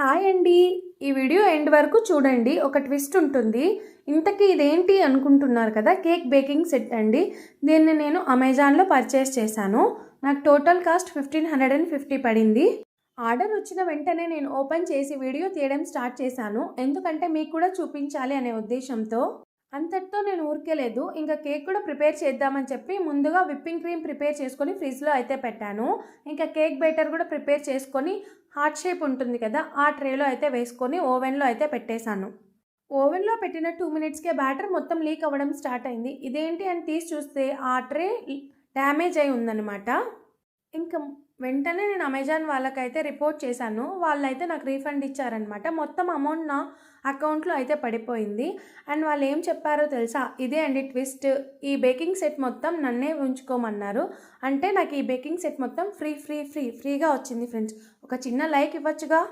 Hi అండి. ఈ video end వరకు చూడండి. ఒక ట్విస్ట్ ఉంటుంది. ఇంతకీ ఇదేంటి అనుకుంటున్నారు కదా? కేక్ బేకింగ్ సెట్ అండి. దీన్ని నేను అమెజాన్లో పర్చేస్ చేశాను. నాకు total cost fifteen hundred and fifty పడింది. ఆర్డర్ వచ్చిన వెంటనే నేను ఓపెన్ చేసి వీడియో తీయడం స్టార్ట్ చేశాను. ఎందుకంటే మీకు కూడా చూపించాలి అనే ఉద్దేశంతో. అంతటితో నేను ఊరికేలేదు ఇంకా కేక్ కూడా ప్రిపేర్ చేద్దామని చెప్పి ముందుగా విప్పింగ్ క్రీమ్ ప్రిపేర్ చేసుకొని ఫ్రిడ్జ్లో అయితే పెట్టాను. ఇంకా కేక్ బేటర్ కూడా ప్రిపేర్ చేసుకొని హార్ట్ షేప్ ఉంటుంది కదా ఆ ట్రేలో అయితే వేసుకొని ఓవెన్లో అయితే పెట్టేశాను. ఓవెన్లో పెట్టిన టూ మినిట్స్కే బ్యాటర్ మొత్తం లీక్ అవ్వడం స్టార్ట్ అయింది. ఇదేంటి అని తీసి చూస్తే ఆ ట్రే డ్యామేజ్ అయి ఉందన్నమాట. ఇంకా వెంటనే నేను అమెజాన్ వాళ్ళకైతే రిపోర్ట్ చేశాను. వాళ్ళైతే నాకు రీఫండ్ ఇచ్చారనమాట మొత్తం అమౌంట్ నా అకౌంట్లో అయితే పడిపోయింది. అండ్ వాళ్ళు ఏం చెప్పారో తెలుసా? ఇదే అండి ట్విస్ట్. ఈ బేకింగ్ సెట్ మొత్తం నన్నే ఉంచుకోమన్నారు. అంటే నాకు ఈ బేకింగ్ సెట్ మొత్తం ఫ్రీ ఫ్రీ ఫ్రీ ఫ్రీగా వచ్చింది ఫ్రెండ్స్. ఒక చిన్న లైక్ ఇవ్వచ్చుగా?